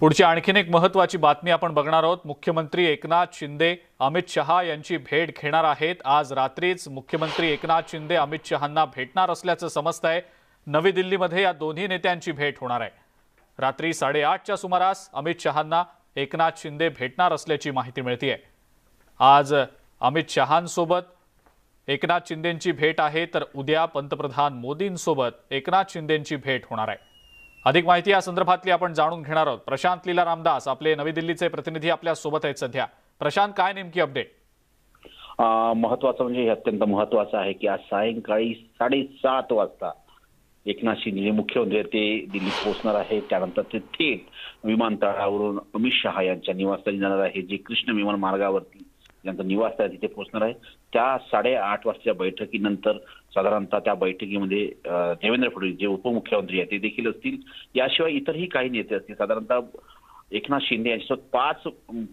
पुढची आणखीन एक महत्वाची बातमी आपण बघणार आहोत. मुख्यमंत्री एकनाथ शिंदे अमित शहा यांची भेट घेणार आहेत. आज रात्रीच मुख्यमंत्री एकनाथ शिंदे अमित शहांना भेटणार असल्याचं समजत आहे नवी दिल्लीमध्ये या दोन्ही नेत्यांची भेट होणार आहे. रात्री साडेआठच्या सुमारास अमित शहांना एकनाथ शिंदे भेटणार असल्याची माहिती मिळते आज अमित शहांसोबत एकनाथ शिंदेंची भेट आहे तर उद्या पंतप्रधान मोदींसोबत एकनाथ शिंदेंची भेट होणार आहे. अधिक माहिती या संदर्भातली आपण जाणून घेणार आहोत. प्रशांत लीला रामदास आपले नवी दिल्लीचे प्रतिनिधी आपल्यासोबत आहेत सध्या. प्रशांत काय नेमकी अपडेट? महत्वाचं म्हणजे हे अत्यंत महत्वाचं आहे की आज सायंकाळी साडेसात वाजता एकनाथ शिंदे जे मुख्यमंत्री ते दिल्लीत पोहोचणार आहे. त्यानंतर ते थेट विमानतळावरून अमित शहा यांच्या निवासस्थानी जाणार आहे. जे कृष्ण विमान मार्गावरती ज्यांचं निवास आहे तिथे पोहोचणार आहे. त्या साडेआठ वाजताच्या बैठकीनंतर साधारणतः त्या बैठकीमध्ये देवेंद्र फडणवीस जे उपमुख्यमंत्री आहेत ते देखील असतील. याशिवाय इतरही काही नेते असतील. साधारणतः एकनाथ शिंदे यांच्यासोबत पाच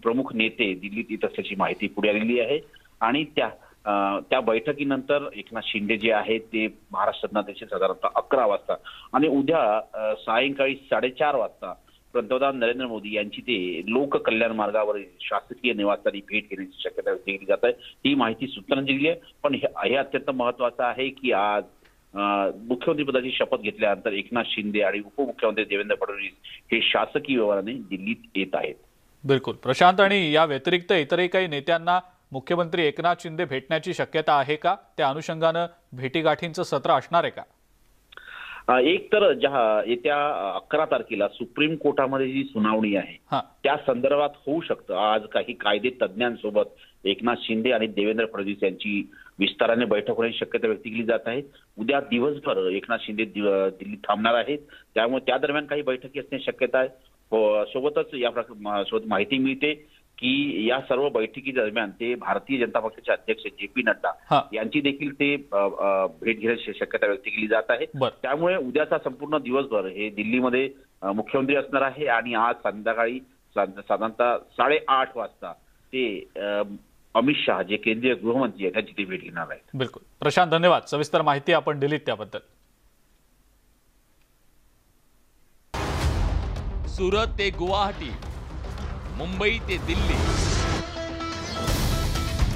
प्रमुख नेते दिल्लीत येत असल्याची माहिती पुढे आलेली आहे. आणि त्या अं, त्या बैठकीनंतर एकनाथ शिंदे जे आहेत ते महाराष्ट्रात साधारणतः अकरा वाजता आणि उद्या सायंकाळी साडेचार वाजता पंतप्रधान नरेंद्र मोदी यांची ते लोक कल्याण मार्गावर शासकीय निवासस्थानी भेट घेण्याची शक्यता व्यक्त केली जात आहे. ही माहिती सूत्रांनी दिली आहे. पण हे अत्यंत महत्वाचं आहे की आज मुख्यमंत्री मुख्यमंत्रीपदाची शपथ घेतल्यानंतर एकनाथ शिंदे आणि उपमुख्यमंत्री देवेंद्र फडणवीस हे शासकीय व्यवहाराने दिल्लीत येत आहेत. बिलकुल. प्रशांत आणि या व्यतिरिक्त इतरही काही नेत्यांना मुख्यमंत्री एकनाथ शिंदे भेटण्याची शक्यता आहे का? त्या अनुषंगानं भेटीगाठींचं सत्र असणार आहे का? एक तर ज्या येत्या अकरा तारखेला सुप्रीम कोर्टामध्ये जी सुनावणी आहे त्या संदर्भात होऊ शकतं. आज काही कायदे तज्ज्ञांसोबत एकनाथ शिंदे आणि देवेंद्र फडणवीस यांची विस्ताराने बैठक होण्याची शक्यता व्यक्त केली जात आहे. उद्या दिवसभर एकनाथ शिंदे दिल्लीत थांबणार आहेत. त्यामुळे त्या दरम्यान काही बैठकी असण्याची शक्यता आहे. हो, सोबतच या सोबत माहिती मिळते. की या सर्व बैठकी दरम्यान ते भारतीय जनता पक्षाचे अध्यक्ष जे पी नड्डा यांची देखील ते भेट घेण्याची शक्यता व्यक्त केली जात आहे. त्यामुळे उद्याचा संपूर्ण दिवसभर हे दिल्लीमध्ये मुख्यमंत्री असणार आहे आणि आज संध्याकाळी साधारणतः साडेआठ वाजता ते अमित शहा जे केंद्रीय गृहमंत्री आहेत त्यांची ते भेट घेणार आहेत. बिलकुल. प्रशांत धन्यवाद. सविस्तर माहिती आपण दिलीत त्याबद्दल. सुरत ते गुवाहाटी. मुंबई ते दिल्ली.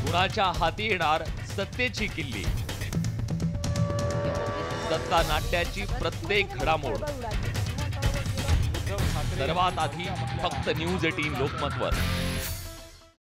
कुणाच्या हाती येणार सत्तेची किल्ली? सत्ता नाट्याची प्रत्येक घडामोड. सर्वात आधी फक्त न्यूज एटीन लोकमतवर.